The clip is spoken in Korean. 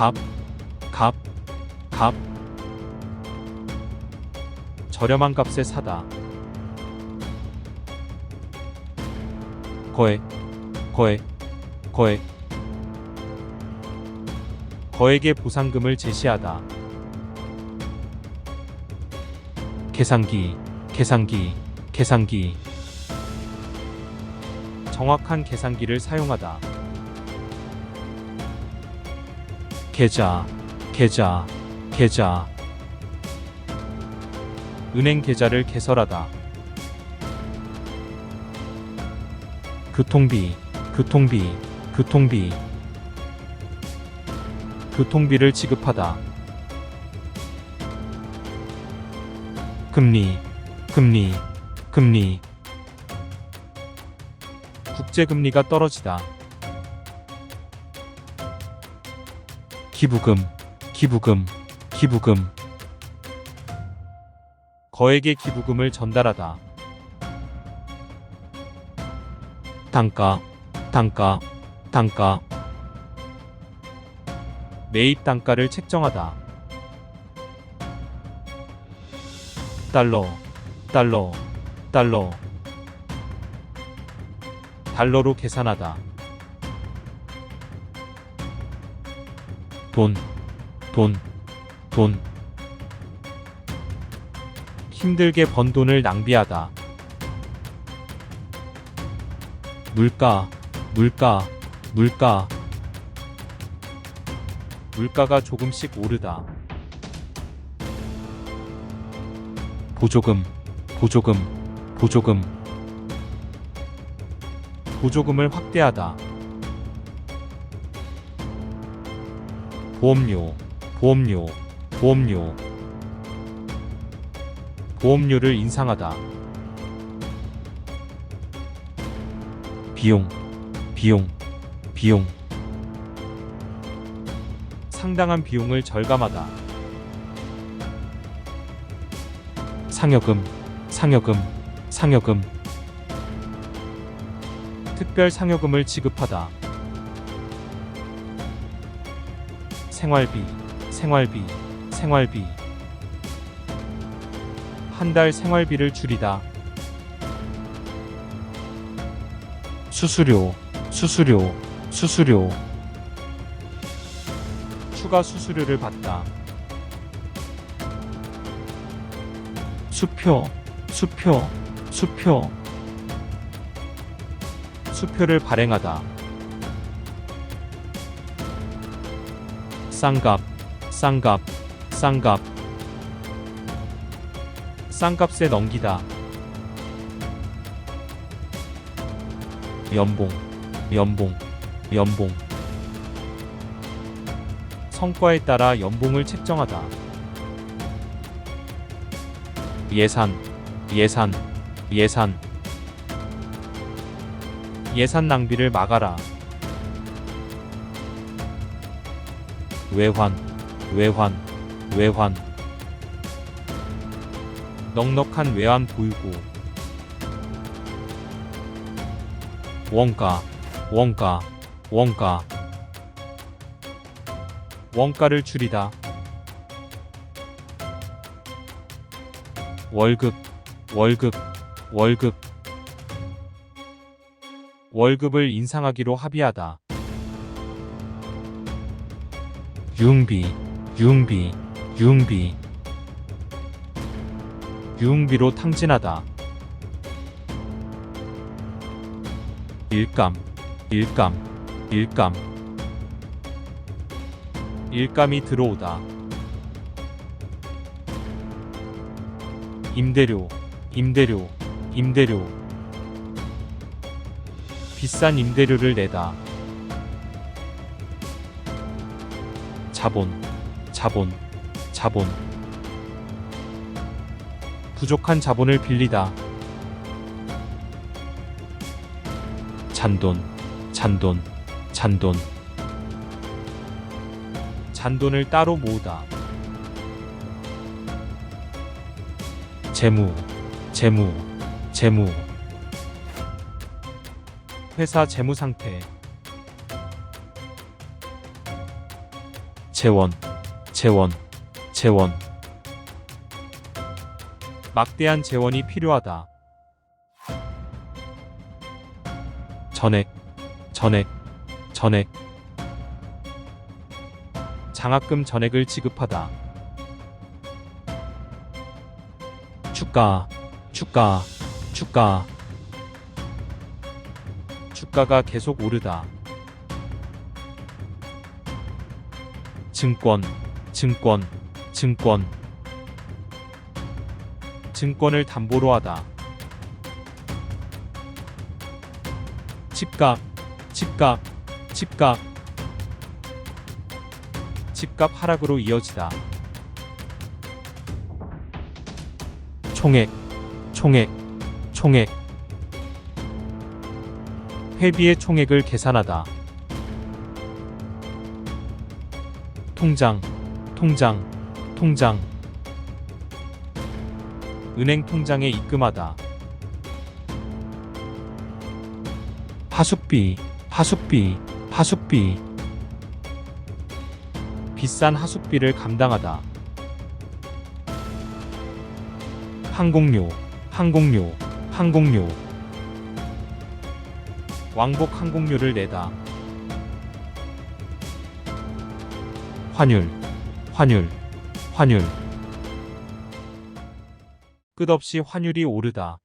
갑, 갑, 갑. 저렴한 값에 사다. 거액, 거액, 거액. 거액의 보상금을 제시하다. 계산기, 계산기, 계산기. 정확한 계산기를 사용하다. 계좌, 계좌, 계좌. 은행 계좌를 개설하다. 교통비, 교통비, 교통비. 교통비를 지급하다. 금리, 금리, 금리. 국제금리가 떨어지다. 기부금, 기부금, 기부금. 거액의 기부금을 전달하다. 단가, 단가, 단가. 매입 단가를 책정하다. 달러, 달러, 달러. 달러로 계산하다. 돈, 돈, 돈. 힘들게 번 돈을 낭비하다. 물가, 물가, 물가. 물가가 조금씩 오르다. 보조금, 보조금, 보조금. 보조금을 확대하다. 보험료, 보험료, 보험료. 보험료를 인상하다. 비용, 비용, 비용. 상당한 비용을 절감하다. 상여금, 상여금, 상여금. 특별 상여금을 지급하다. 생활비, 생활비, 생활비. 한 달 생활비를 줄이다. 수수료, 수수료, 수수료. 추가 수수료를 받다. 수표, 수표, 수표. 수표를 발행하다. 쌍갑, 쌍갑, 쌍갑. 쌍값에 넘기다. 연봉, 연봉, 연봉. 성과에 따라 연봉을 책정하다. 예산, 예산, 예산. 예산 낭비를 막아라. 외환, 외환, 외환. 넉넉한 외환 보유고. 원가, 원가, 원가. 원가를 줄이다. 월급, 월급, 월급. 월급을 인상하기로 합의하다. 융비, 융비, 융비. 유흥비로 탕진하다. 일감, 일감, 일감. 일감이 들어오다. 임대료, 임대료, 임대료. 비싼 임대료를 내다. 자본, 자본, 자본. 부족한 자본을 빌리다. 잔돈, 잔돈, 잔돈. 잔돈을 따로 모으다. 재무, 재무, 재무. 회사 재무 상태. 재원, 재원, 재원. 막대한 재원이 필요하다. 전액, 전액, 전액. 장학금 전액을 지급하다. 주가, 주가, 주가. 주가가 계속 오르다. 증권, 증권, 증권. 증권을 담보로 하다. 집값, 집값, 집값. 집값 하락으로 이어지다. 총액, 총액, 총액. 회비의 총액을 계산하다. 통장, 통장, 통장. 은행 통장에 입금하다. 하숙비, 하숙비, 하숙비. 비싼 하숙비를 감당하다. 항공료, 항공료, 항공료. 왕복 항공료를 내다. 환율, 환율, 환율. 끝없이 환율이 오르다.